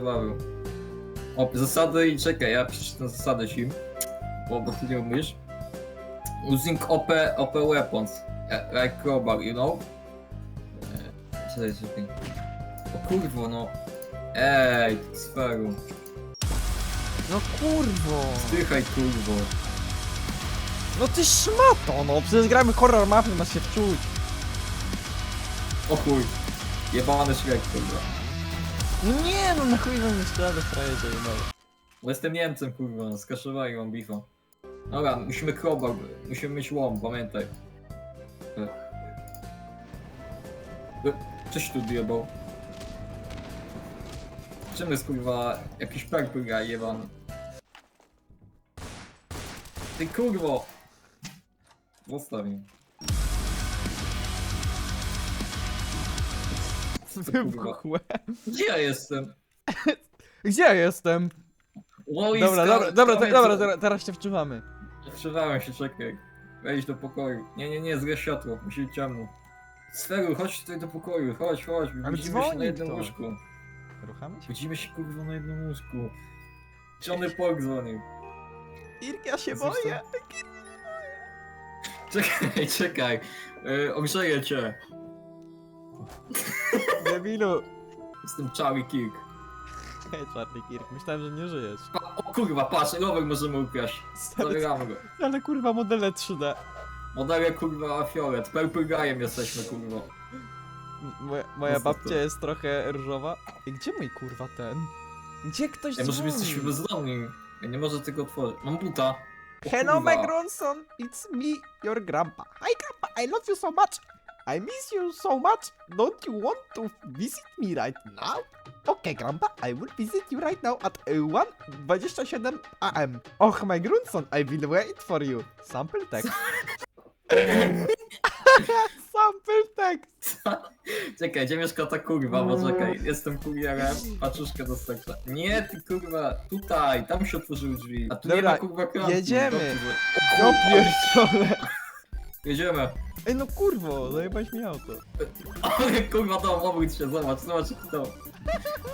zabawy. O, zasady i czekaj, ja przeczytam zasady sim. Bo, bo ty nie umiesz. Using OP, OP weapons. e, Like crowbar, you know? Czekaj, czekaj. O kurwo, no. Ej, sferu. No kurwo. Zdychaj kurwo. No ty szmato, no przecież gramy horror mapy, masz się wczuć. O chuj. Jebany szrek, kurwa. No nie, no na chuj wam jeszcze radę frajerze, no. Bo jestem Niemcem, kurwa, skaszowali mam bifa. Dobra, musimy crowbar, musimy mieć łom, pamiętaj. E. E, Coś tu diabał. Czym jest kurwa jakiś perpy gra jeban? Ty kurwo! Zostaw mnie. Gdzie ja jestem? Gdzie ja jestem? Łoiska, Dobra, dobra, dobra, te, dobra, dobra, teraz się wczuwamy. Zatrzymałem się, czekaj. Wejdź do pokoju. Nie, nie, nie, zgaś światło, musi być ciemno. Sferu, chodź tutaj do pokoju, chodź, chodź, Ale widzimy się dzwoni na jednym to. łóżku. Ruchamy się? Widzimy się kurwa na jednym łóżku. Johnny Pog dzwonił. Irk, ja się Zresztą- boję. Czekaj, czekaj. Yy, ogrzeję cię. Debilu. Jestem Charlie Kirk. Hej, Charlie Kirk, myślałem, że nie żyjesz. Pa o kurwa, patrz, rower możemy ukraść. Stary, Zabieramy go. ale kurwa modele 3D. Modele kurwa fiolet, purple guyem jesteśmy kurwa. Moja, moja babcia jest trochę różowa. I gdzie mój kurwa ten? Gdzie ktoś Ej, może dzwoni? jesteśmy bezdomni. Ja nie może tego otworzyć. Mam buta. O Hello, kurwa. my grandson, it's me, your grandpa. Hi, grandpa, I love you so much. I miss you so much. Don't you want to visit me right now? Okay, grandpa, I will visit you right now at uh, 1.27 am. Oh, my grandson, I will wait for you. Sample text. Sample text. Czekaj, gdzie mieszka ta kurwa, bo czekaj, jestem kurierem, paczuszkę dostarcza. Nie, ty kurwa, tutaj, tam się otworzyły drzwi. A tu nie Dobra, ma kurwa klamki. jedziemy. No pierdolę. Jedziemy. Ej, no kurwo, zajebałeś mi auto. Ale kurwa, to obróć się, zobacz, zobacz jak to.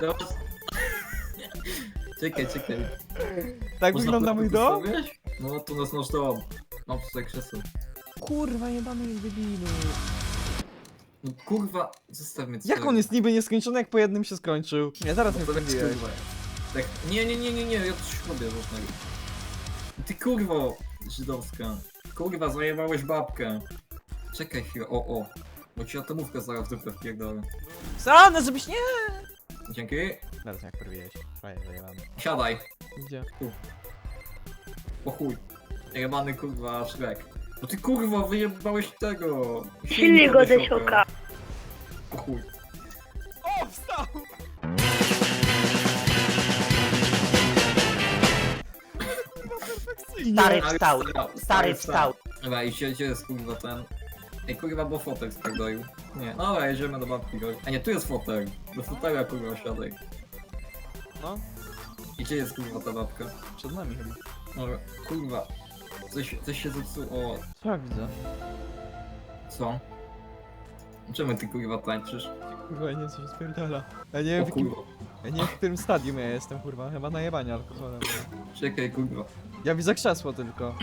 Zobacz. Czekaj, czekaj. Tak Można wygląda mój dom? postawić? No, tu nas nasz dom. Mam tutaj krzesło. Kurwa, jebany debilu. No kurwa, zostaw mnie Jak on jest niby nieskończony, jak po jednym się skończył? Nie, zaraz mnie To tak wkurwiłeś. kurwa. Tak, nie, nie, nie, nie, nie, ja coś robię ważnego. Ty kurwo, żydowska. Kurwa, zajebałeś babkę. Czekaj chwilę, o, o. Bo ci atomówkę zaraz w dupę wpierdolę. Srane, żebyś nie... Dzięki. Zaraz jak porwiłeś. Fajnie, zajebany. Siadaj. Gdzie? O chuj. Jebany kurwa szrek. No ty kurwa, wyjebałeś tego. Silnik go do sioka. O chuj. Stary wstał, stary wstał. Dobra, i gdzie, gdzie jest kurwa ten... Ej, kurwa, bo fotek spierdolił. Nie, dobra, jedziemy do babki. go- A nie, tu jest fotel. Do fotela kurwa siadaj. No, I gdzie jest kurwa ta babka? przed nami chyba. Dobra, kurwa. Coś, coś się zepsuło. O, Co ja widzę? co? Czemu ty kurwa tańczysz? Kurwa, nie, coś spierdala. Ja nie wiem, O w jakim, kurwa. ja nie wiem w którym stadium ja jestem, kurwa. Chyba na jebanie alkoholem. Czekaj, kurwa. Ja widzę krzesło tylko.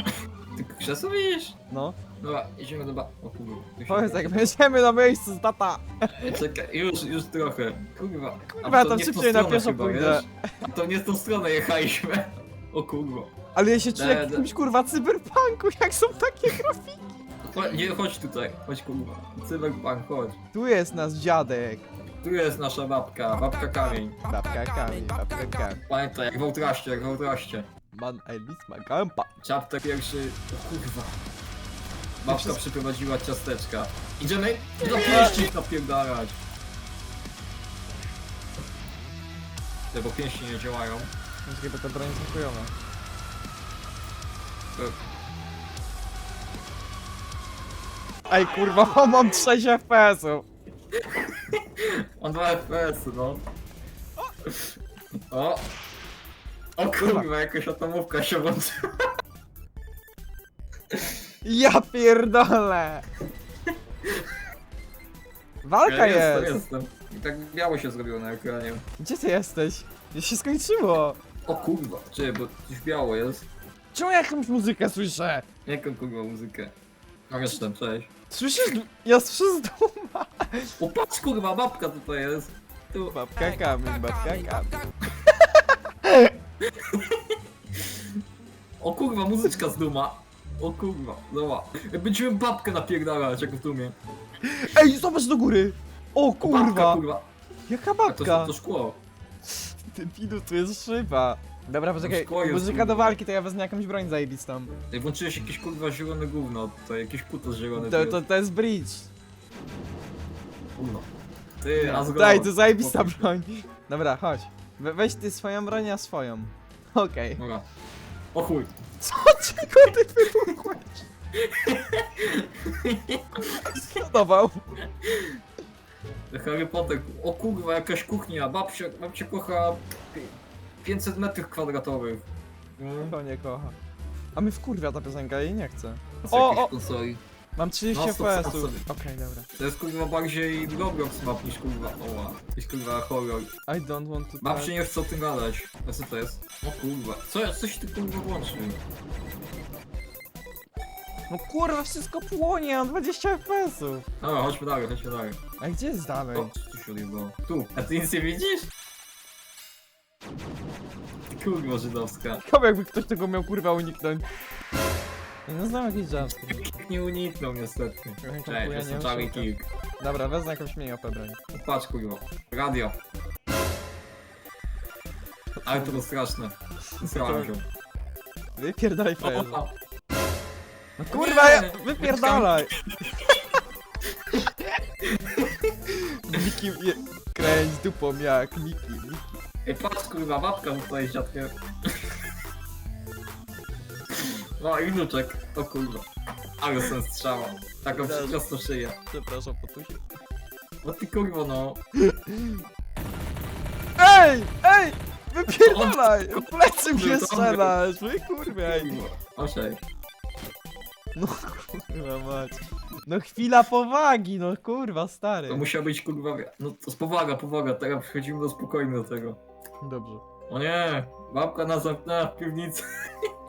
Ty krzesło widzisz? No. Dobra, jedziemy do ba... O kurwa. Powiedz, jak będziemy na miejscu z tata. Czekaj, już, już trochę. Kurwa. Kurwa, A to tam nie w tą szybciej na stronę pieszo chyba, pójdę. wiesz? A to nie w tą stronę jechaliśmy. O kurwa. Ale ja się czuję jak w jakimś kurwa cyberpunku, jak są takie grafiki. Nie, chodź tutaj. Chodź kurwa. Cyberpunk, chodź. Tu jest nasz dziadek. Tu jest nasza babka, babka kamień. Babka kamień, babka kamień. Pamiętaj, jak w Outraście, jak w Outraście. Man, I miss my grandpa. Chapter pierwszy... O kurwa. Babka przyprowadziła ciasteczka. Idziemy do pięści napierdalać. Te, bo pięści nie działają. Czekaj, bo ta broń jest chujowa. Ej kurwa, o, mam 6 FPS-ów. On 2 FPS, no. O! O kurwa, jakaś atomówka się włączyła. Ja pierdolę. Walka Ja jestem, jest. jestem. I tak biało się zrobiło na ekranie. Gdzie ty jesteś? się skończyło. O kurwa, czy bo coś biało jest. Czemu ja jakąś muzykę słyszę? Jaką kurwa muzykę? No jestem, cześć. Słyszysz? Ja słyszę z duma. O patrz kurwa, babka tutaj jest. Tu. Babka kamień, babka kamień. O kurwa, muzyczka z duma. O kurwa, dobra. Będziemy babkę napierdalać jak w dumie. Ej, zobacz do góry! O Babka kurwa! kurwa. Jaka A to, babka? to szkło. Ty pidu, tu jest szyba. Dobra, poczekaj, szkło jest, muzyka kurwa. do walki, to ja wezmę jakąś broń zajebistą. Ej, włączyłeś jakieś kurwa zielone gówno, to jakieś puto zielone. To, to, jest. to jest bridge. Kurwa. Ty, a. Daj, to zajebista broń. Dobra, chodź. We, weź ty swoją broń, a swoją. Okej. Dobra. O chuj. Co czego ty wybuchłeś? Sklonował. Harry Potter. O kurwa, jakaś kuchnia. Babcia, babcia kocha pi- 500 metrów kwadratowych. Mm. To nie kocha. A my wkurwia ta piosenka, jej nie chcę. Z O, jakiejś o! konsoli. Mam 30 No, stop, FPS-ów. stop, Okej, stop. dobra. To jest kurwa bardziej Roblox map niż kurwa. Oła. Jest kurwa horror. I don't want to Babcia nie chce o tym gadać. A co to jest? O kurwa. Co? Coś ty kurwa włączył. No kurwa, wszystko płonie, mam 20 FPS-ów. Dobra, chodźmy dalej, chodźmy dalej. A gdzie jest dalej? O, tu się odjebało? Tu. A ty nic nie widzisz? Ty Kurwa żydowska. Ciekawe jakby ktoś tego miał kurwa uniknąć. Nie znam jakiś żartów. Nie uniknął niestety. Trochę Cześć, kupuję, jestem nie Charlie. Kick. Dobra, wezmę jakąś mniej OP broń. Patrz kurwa. Radio. Ale to było straszne. Srałem się. Wypierdalaj frajerze. O, No kurwa, ja... Wypierdalaj! Miki je... kręć dupą jak Miki, Miki. Ej, patrz kurwa, babka tutaj dziadkiem. No i wnuczek. O kurwa. Ale sen strzała. Taką Dobrze. prosto szyję. Przepraszam, potusie. No ty kurwa no. Ej! Ej! Wypierdalaj! W plecy mnie strzelasz! Wy kurwa! Oszej. No kurwa mać. No chwila powagi, no kurwa stary. To musiał być kurwa. No to jest powaga, powaga. Teraz przechodzimy do spokojnie do tego. Dobrze. O nie! Babka nas zamknęła w piwnicy.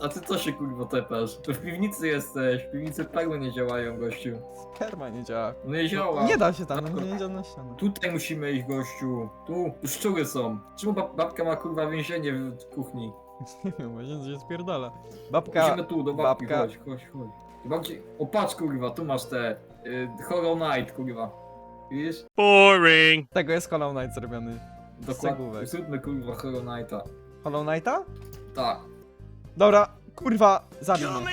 A ty co się kurwa tepasz? To w piwnicy jesteś. W piwnicy perły nie działają, gościu. Sperma nie działa. No nie działa. Nie da się tam, no nie działa na ścianę. Tutaj musimy iść, gościu. Tu. Tu szczury są. Czemu bab babka ma kurwa więzienie w kuchni? Nie wiem, właśnie się spierdala. Babka, Musimy tu, do babki, babka. chodź, chodź, chodź. Do babci... O patrz kurwa, tu masz te... Y, Hollow Knight, kurwa. Widzisz? Boring. tego jest Hollow Knight zrobiony. Dokładnie. Zróbmy kurwa Hollow Knighta. Hollow Knighta? Tak. Dobra, kurwa, zabij mnie.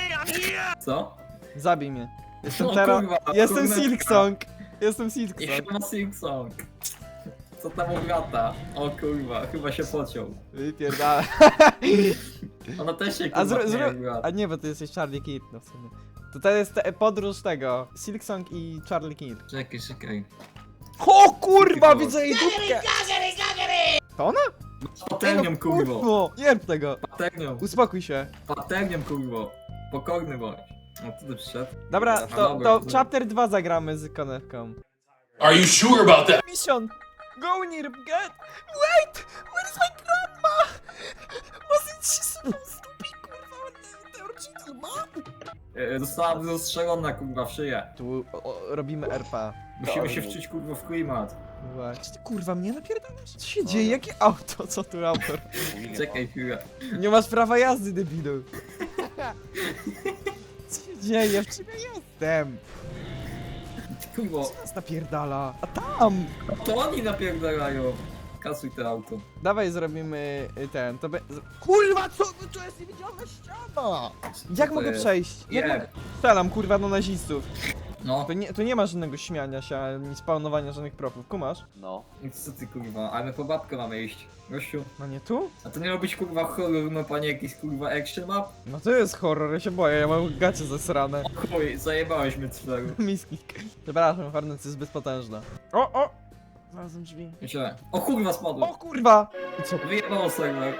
Co? Zabij mnie. Jestem No, teraz... kurwa, Jestem kurwa. Silksong. Jestem Silksong. Jeszcze ma Sing Song. Co tam u brata? O kurwa, chyba się pociął. Wypierdala. Ona też się A kurwa brat. A nie, bo ty jesteś Charlie Kid, no w sumie. To to jest te, podróż tego. Silksong i Charlie Kid. Czekaj, czekaj. O kurwa, widzę jej dupkę! To ona? Paternią no, kurwo. kurwo, Nie rób tego. Paternią. Uspokój się. Paternią kurwo. Pokorny bądź. No tu przyszedł. Dobra, to, dobra, to dobra. chapter 2 zagramy z konewką. Are you sure about that? Mission! Go near get! Wait! Where is my grandma? Wasn't she supposed to be kurwa the original mom? E, Została zastrzelona kurwa w szyję. Tu o, robimy RP. Musimy się wczyć kurwa w klimat. Właśnie. Ty, Kurwa, mnie napierdalasz? Co się dzieje? Jakie auto? Co tu autor? Czekaj chwilę. Nie masz prawa jazdy, debilu. Co się dzieje? W czym ja jestem? Kurwo, Co nas napierdala? A tam! to oni napierdalają. Kasuj to auto. Dawaj zrobimy y, ten, to z- Kurwa, co? To jest niewidzialna ściana! Jak to mogę jest? przejść? Jak mogę... Strzelam, kurwa, do nazistów. No. To nie, to nie ma żadnego śmiania się, ani spawnowania żadnych profów, kumasz? No. Co ty kurwa, ale my po babkę mamy iść. Gościu. No nie tu? A to nie ma być kurwa horror map, a nie jakiś kurwa action map? No to jest horror, ja się boję, ja mam gacie zesrane. Chuj, zajebałeś mnie cfleru. Miskik. Przepraszam, Farnec jest zbyt potężna. O, o! Znalazłem drzwi. Myślę. O kurwa O spadło. kurwa! I co? Wyjebało serwer.